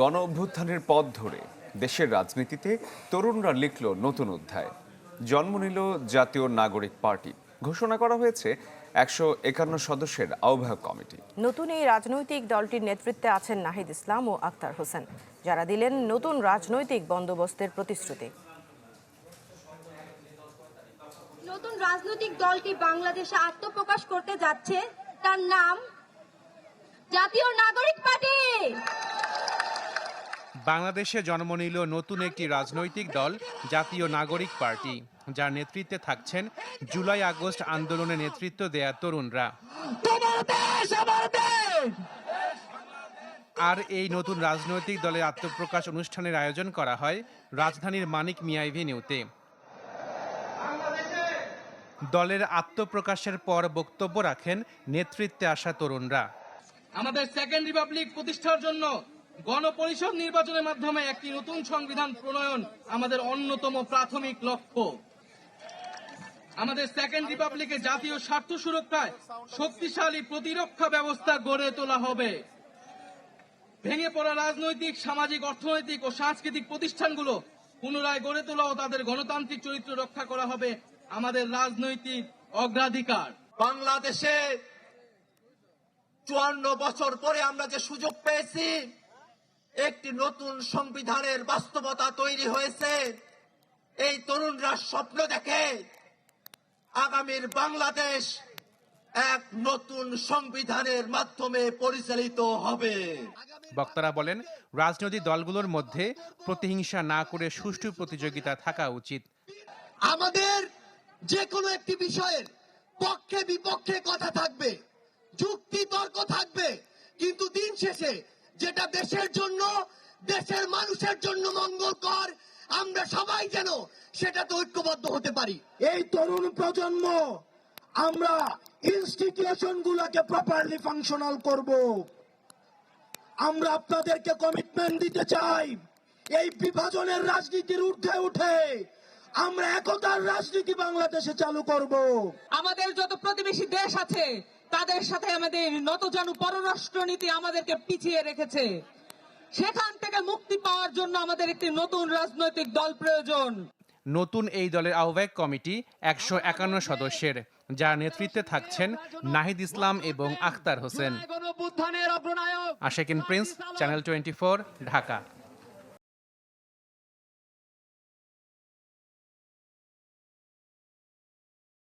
গণ অভ্যুত্থানের পথ ধরে দেশের রাজনীতিতে তরুণরা লিখল নতুন অধ্যায়। জন্ম নিল জাতীয় নাগরিক পার্টি। ঘোষণা করা হয়েছে একশো একান্ন সদস্যের আহ্বায়ক কমিটি। নতুন এই রাজনৈতিক দলটির নেতৃত্বে আছেন নাহিদ ইসলাম ও আক্তার হোসেন যারা দিলেন নতুন রাজনৈতিক বন্দোবস্তের প্রতিশ্রুতি। নতুন রাজনৈতিক দলটি বাংলাদেশে আত্মপ্রকাশ করতে যাচ্ছে তার নাম জাতীয় নাগরিক বাংলাদেশে জন্ম নিল নতুন একটি রাজনৈতিক দল জাতীয় নাগরিক পার্টি যার নেতৃত্বে থাকছেন জুলাই আগস্ট আন্দোলনে নেতৃত্ব দেয়া তরুণরা। আর এই নতুন রাজনৈতিক দলের আত্মপ্রকাশ অনুষ্ঠানের আয়োজন করা হয় রাজধানীর মানিক মিয়া এভিনিউতে। দলের আত্মপ্রকাশের পর বক্তব্য রাখেন নেতৃত্বে আসা তরুণরা। আমাদের সেকেন্ড রিপাবলিক প্রতিষ্ঠার জন্য গণপরিষদ নির্বাচনের মাধ্যমে একটি নতুন সংবিধান প্রণয়ন আমাদের অন্যতম প্রাথমিক লক্ষ্য। আমাদের সেকেন্ড রিপাবলিকে জাতীয় স্বার্থ সুরক্ষায় শক্তিশালী প্রতিরক্ষা ব্যবস্থা গড়ে তোলা হবে। ভেঙে পড়া রাজনৈতিক, সামাজিক, অর্থনৈতিক ও সাংস্কৃতিক প্রতিষ্ঠানগুলো পুনরায় গড়ে তোলা ও তাদের গণতান্ত্রিক চরিত্র রক্ষা করা হবে আমাদের রাজনৈতিক অগ্রাধিকার। বাংলাদেশে চুয়ান্ন বছর পরে আমরা যে সুযোগ পেয়েছি একটি নতুন সংবিধানের বাস্তবতা তৈরি হয়েছে। এই তরুণরা স্বপ্ন দেখে আগামীর বাংলাদেশ এক নতুন সংবিধানের মাধ্যমে পরিচালিত হবে। বক্তারা বলেন রাজনৈতিক দলগুলোর মধ্যে প্রতিহিংসা না করে সুষ্ঠু প্রতিযোগিতা থাকা উচিত। আমাদের যে কোনো একটি বিষয়ের পক্ষে বিপক্ষে কথা থাকবে যুক্তি তর্ক থাকবে কিন্তু দিন শেষে যেটা দেশের জন্য, দেশের মানুষের জন্য মঙ্গলকর। আমরা সবাই যেন সেটাতে ঐক্যবদ্ধ হতে পারি। এই তরুণ প্রজন্ম, আমরা ইনস্টিটিউশন গুলাকে প্রপারলি ফাংশনাল করব। আমরা আপনাদেরকে কমিটমেন্ট দিতে চাই। এই বিভাজনের রাজনীতির ঊর্ধ্বে উঠে আমরা একতার রাজনীতি বাংলাদেশে চালু করব। আমাদের যত প্রতিবেশী দেশ আছে তাদের সাথে আমাদের নতজানু পররাষ্ট্র নীতি আমাদেরকে পিছিয়ে রেখেছে। সেখান থেকে মুক্তি পাওয়ার জন্য আমাদের একটি নতুন রাজনৈতিক দল প্রয়োজন। নতুন এই দলের আহ্বায়ক কমিটি একশো একান্ন সদস্যের যার নেতৃত্বে থাকছেন নাহিদ ইসলাম এবং Akhtar Hossain. Ashekin prince channel twenty Dhaka.